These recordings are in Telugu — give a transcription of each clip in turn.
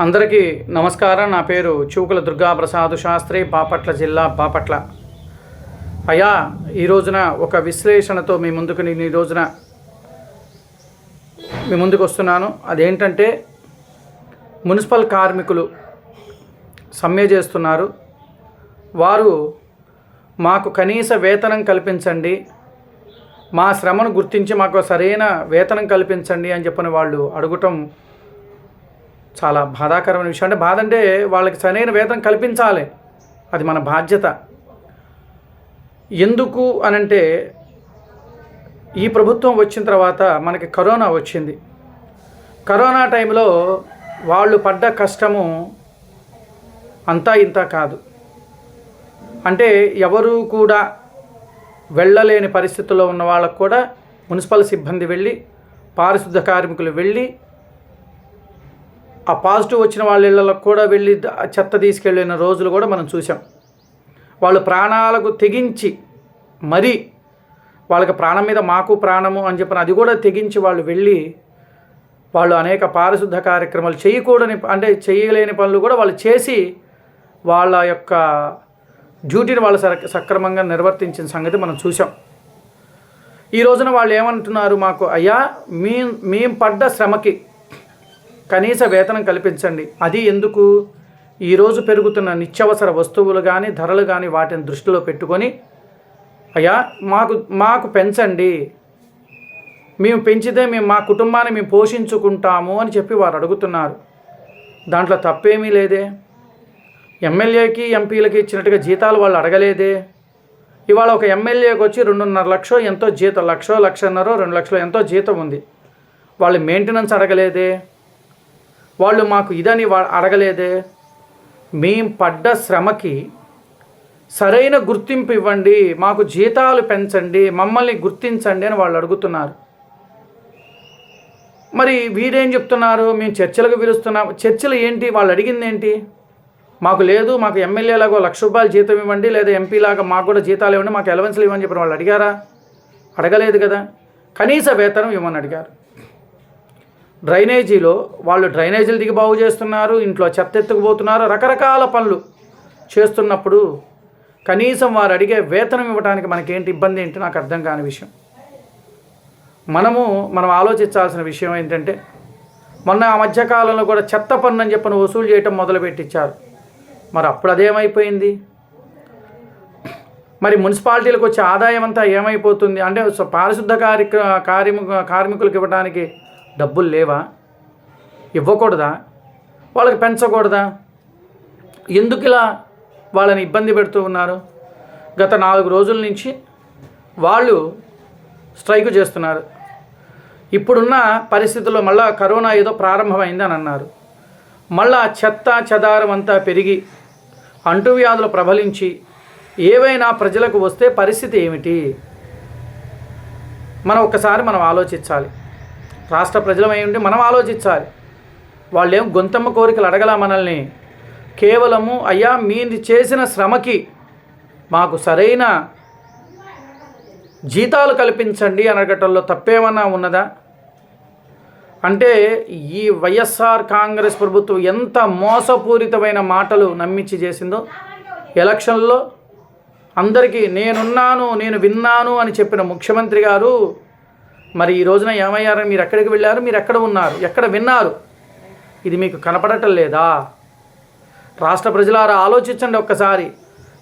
అందరికీ నమస్కారం. నా పేరు చూకుల దుర్గా ప్రసాద్ శాస్త్రి బాపట్ల జిల్లా బాపట్ల. అయ్యా ఈ రోజున ఒక విశ్లేషణతో మీ ముందుకు నేను ఈ రోజున మీ ముందుకు వస్తున్నాను. అదేంటంటే మున్సిపల్ కార్మికులు సమ్మె చేస్తున్నారు. వారు మాకు కనీస వేతనం కల్పించండి. మా శ్రమను గుర్తించి మాకు సరైన వేతనం కల్పించండి అని చెప్పిన వాళ్ళు అడగటం చాలా బాధాకరమైన విషయం. అంటే బాధ అంటే వాళ్ళకి సరైన వేతనం కల్పించాలి. అది మన బాధ్యత. ఎందుకు అనంటే ఈ ప్రభుత్వం వచ్చిన తర్వాత మనకి కరోనా వచ్చింది. కరోనా టైంలో వాళ్ళు పడ్డ కష్టము అంతా ఇంత కాదు. అంటే ఎవరు కూడా వెళ్ళలేని పరిస్థితుల్లో ఉన్న వాళ్ళకు కూడా మున్సిపల్ సిబ్బంది వెళ్ళి పారిశుద్ధ కార్మికులు వెళ్ళి ఆ పాజిటివ్ వచ్చిన వాళ్ళ ఇళ్ళకి కూడా వెళ్ళి చెత్త తీసుకెళ్ళిన రోజులు కూడా మనం చూసాం వాళ్ళు ప్రాణాలకు తెగించి మరీ వాళ్ళకి ప్రాణం మీద మాకు ప్రాణము అని చెప్పిన అది కూడా తెగించి వాళ్ళు వెళ్ళి వాళ్ళు అనేక పారిశుద్ధ కార్యక్రమాలు చేయకూడని అంటే చేయలేని పనులు కూడా వాళ్ళు చేసి వాళ్ళ యొక్క డ్యూటీని వాళ్ళు సక్రమంగా నిర్వర్తించిన సంగతి మనం చూసాం ఈ రోజున వాళ్ళు ఏమంటున్నారు మాకు అయ్యా మీ మేము పడ్డ శ్రమకి కనీస వేతనం కల్పించండి. అది ఎందుకు? ఈరోజు పెరుగుతున్న నిత్యావసర వస్తువులు కానీ ధరలు కానీ వాటిని దృష్టిలో పెట్టుకొని అయ్యా మాకు మాకు పెంచండి. మేము పెంచితే మేము మా కుటుంబాన్ని మేము పోషించుకుంటాము అని చెప్పి వారు అడుగుతున్నారు. దాంట్లో తప్పేమీ లేదే. ఎమ్మెల్యేకి ఎంపీలకి ఇచ్చినట్టుగా జీతాలు వాళ్ళు అడగలేదే. ఇవాళ ఒక ఎమ్మెల్యేకి వచ్చి రెండున్నర లక్షో ఎంతో జీతం లక్షో లక్షన్నరో రెండు లక్షలు ఎంతో జీతం ఉంది. వాళ్ళు మెయింటెనెన్స్ అడగలేదే. వాళ్ళు మాకు ఇదని వా అడగలేదే. మేం పడ్డ శ్రమకి సరైన గుర్తింపు ఇవ్వండి మాకు జీతాలు పెంచండి మమ్మల్ని గుర్తించండి అని వాళ్ళు అడుగుతున్నారు. మరి వీరేం చెప్తున్నారు? మేము చర్చలకు పిలుస్తున్నాం. చర్చలు ఏంటి? వాళ్ళు అడిగింది ఏంటి? మాకు లేదు మాకు ఎమ్మెల్యేలాగా లక్ష రూపాయలు జీతం ఇవ్వండి లేదా ఎంపీలాగా మాకు కూడా జీతాలు ఇవ్వండి మాకు ఎలవెన్స్లు ఇవ్వని చెప్పి వాళ్ళు అడిగారా? అడగలేదు కదా. కనీస వేతనం ఇవ్వమని అడిగారు. డ్రైనేజీలో వాళ్ళు డ్రైనేజీలు దిగి బాగు చేస్తున్నారు ఇంట్లో చెత్త ఎత్తుకుపోతున్నారు రకరకాల పనులు చేస్తున్నప్పుడు కనీసం వారు అడిగే వేతనం ఇవ్వడానికి మనకేంటి ఇబ్బంది ఏంటి నాకు అర్థం కాని విషయం. మనము మనం ఆలోచించాల్సిన విషయం ఏంటంటే మొన్న ఆ మధ్యకాలంలో కూడా చెత్త పన్ను అని చెప్పని వసూలు చేయటం మొదలుపెట్టించారు మరి అప్పుడు అదేమైపోయింది? మరి మున్సిపాలిటీలకు వచ్చే ఆదాయం అంతా ఏమైపోతుంది? అంటే పారిశుద్ధ కార్యక్ర కార్యము కార్మికులకు ఇవ్వడానికి డబ్బులు లేవా? ఇవ్వకూడదా? వాళ్ళకి పెంచకూడదా? ఎందుకు ఇలా వాళ్ళని ఇబ్బంది పెడుతూ ఉన్నారు? గత నాలుగు రోజుల నుంచి వాళ్ళు స్ట్రైక్ చేస్తున్నారు. ఇప్పుడున్న పరిస్థితుల్లో మళ్ళా కరోనా ఏదో ప్రారంభమైంది అని అన్నారు. మళ్ళా చెత్త చెదారం అంతా పెరిగి అంటువ్యాధులు ప్రబలించి ఏవైనా ప్రజలకు వస్తే పరిస్థితి ఏమిటి? మనం ఒక్కసారి మనం ఆలోచించాలి. రాష్ట్ర ప్రజలమై ఉండి మనం ఆలోచించాలి. వాళ్ళేం గొంతమ్మ కోరికలు అడగలా మనల్ని. కేవలము అయ్యా మీరు చేసిన శ్రమకి మాకు సరైన జీతాలు కల్పించండి అనగటంలో తప్పేమన్నా ఉన్నదా? అంటే ఈ వైఎస్ఆర్ కాంగ్రెస్ ప్రభుత్వం ఎంత మోసపూరితమైన మాటలు నమ్మించి చేసిందో ఎలక్షన్లో అందరికీ నేనున్నాను నేను విన్నాను అని చెప్పిన ముఖ్యమంత్రి గారు మరి ఈ రోజున ఏమయ్యారని మీరు ఎక్కడికి వెళ్ళారు? మీరు ఎక్కడ ఉన్నారు? ఎక్కడ విన్నారు? ఇది మీకు కనపడటం లేదా? రాష్ట్ర ప్రజలారా ఆలోచించండి ఒక్కసారి.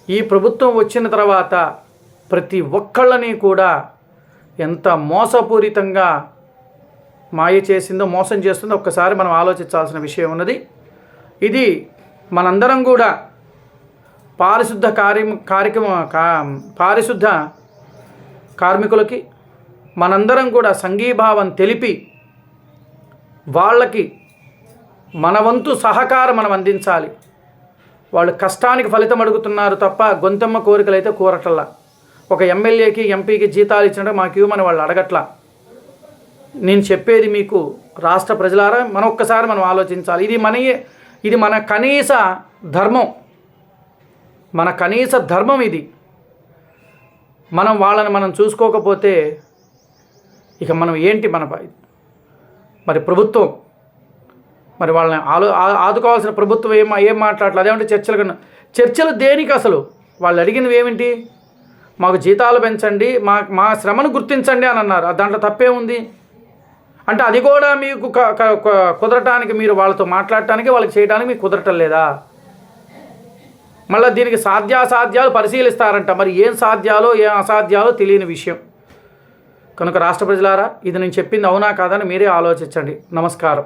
ఈ ప్రభుత్వం వచ్చిన తర్వాత ప్రతి ఒక్కళ్ళని కూడా ఎంత మోసపూరితంగా మాయ చేసిందో మోసం చేస్తుందో ఒక్కసారి మనం ఆలోచించాల్సిన విషయం ఉన్నది. ఇది మనందరం కూడా పారిశుద్ధ కార్య కార్యక్రమ కా పారిశుద్ధ కార్మికులకి మనందరం కూడా సంఘీభావం తెలిపి వాళ్ళకి మన వంతు సహకారం మనం అందించాలి. వాళ్ళు కష్టానికి ఫలితం అడుగుతున్నారు తప్ప గొంతెమ్మ కోరికలు అయితే కోరటల్లా ఒక ఎమ్మెల్యేకి ఎంపీకి జీతాలు ఇచ్చినట్టు మాకు ఇవ్వమని వాళ్ళు అడగట్లా. నేను చెప్పేది మీకు రాష్ట్ర ప్రజలారా మనం ఒక్కసారి మనం ఆలోచించాలి. ఇది మన ఇది మన కనీస ధర్మం. మన కనీస ధర్మం ఇది. మనం వాళ్ళని మనం చూసుకోకపోతే ఇక మనం ఏంటి మన మరి ప్రభుత్వం? మరి వాళ్ళని ఆలో ఆదుకోవాల్సిన ప్రభుత్వం ఏం ఏం మాట్లాడలేదు అదేమంటే చర్చలు కన్నా చర్చలు దేనికి అసలు? వాళ్ళు అడిగినవి ఏమిటి? మాకు జీతాలు పెంచండి మా మా శ్రమను గుర్తించండి అని అన్నారు. దాంట్లో తప్పే ఉంది అంటే అది కూడా మీకు కుదరటానికి మీరు వాళ్ళతో మాట్లాడటానికి వాళ్ళకి చేయడానికి మీకు కుదరటం లేదా? మళ్ళీ దీనికి సాధ్యాసాధ్యాలు పరిశీలిస్తారంట. మరి ఏం సాధ్యాలో ఏం అసాధ్యాలో తెలియని విషయం. కనుక రాష్ట్ర ప్రజలారా ఇది నేను చెప్పింది అవునా కాదని మీరే ఆలోచించండి. నమస్కారం.